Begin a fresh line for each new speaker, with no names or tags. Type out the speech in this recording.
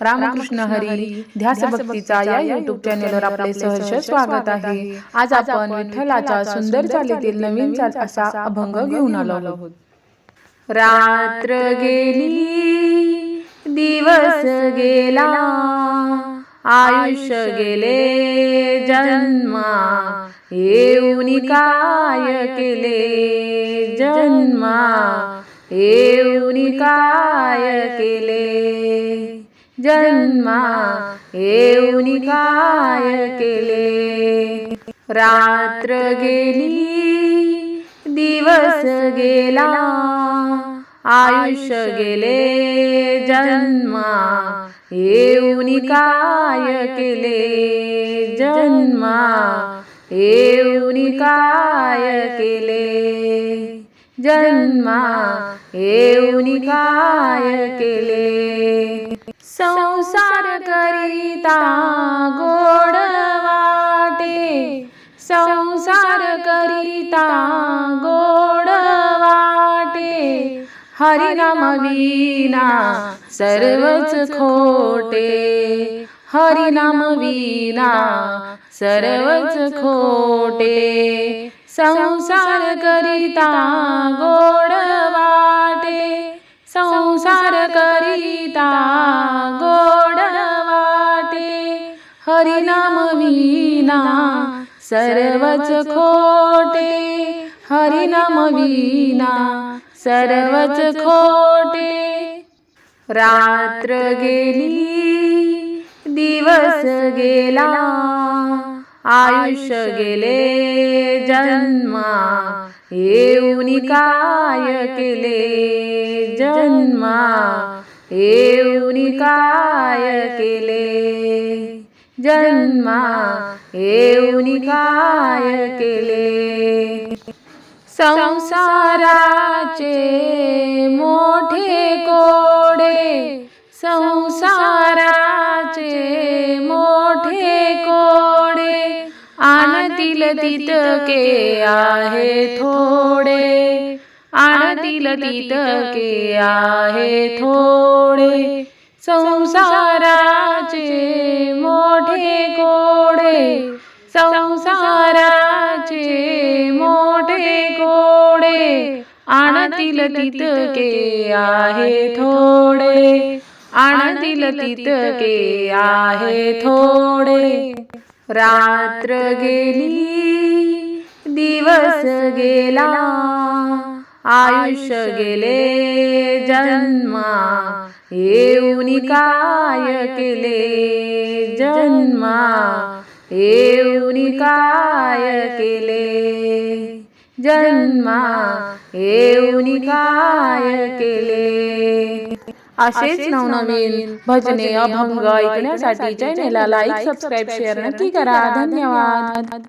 रामकृष्ण हरी ध्यास भक्तीचा या युट्यूब चॅनेलवर आपले सहर्ष स्वागत आहे. आज आपण विठ्ठलाच्या सुंदर चालीतील नवीन चाल असा अभंग घेऊन आलो आहोत. रात्र गेली दिवस गेला आयुष्य गेले जन्मा येऊन काय केले जन्मा येऊन काय केले. जन्मा येऊन काय केले. रात्र गेली दिवस गेला आयुष्य गेले जन्मा येऊन काय केले. जन्मा येऊन काय केले. जन्मा येऊन काय केले. संसार करिता गोड वाटे. संसार करिता गोड वाटे. हरिनाम विना सर्वच खोटे. हरिनाम विना सर्वच खोटे. संसार करिता गोड वाटे. संसार कर विना सर्वच खोटे हरिनाम विना सर्वच खोटे. रात्र गेली दिवस गेला आयुष्य गेले जन्मा येऊन काय केले जन्मा येऊन काय केले. जन्मा काय केले संसाराचे मोठे कोडे। संसाराचे मोठे कोडे। आणतील तितके आहे थोडे। आणतील तितके आहे थोडे। संसाराचे कोडे संसाराचे मोठे कोडे आणतील तितके आहे थोडे आणतील तितके आहे थोडे. रात्र गेली दिवस गेला आयुष्य गेले जन्मा. येऊन काय केले जन्मा. येऊन काय केले जन्मा. येऊन काय केले. असेच नवनवीन भजने अभंग ऐकण्यासाठी चॅनेलला लाईक सबस्क्राईब शेअर नक्की करा. धन्यवाद.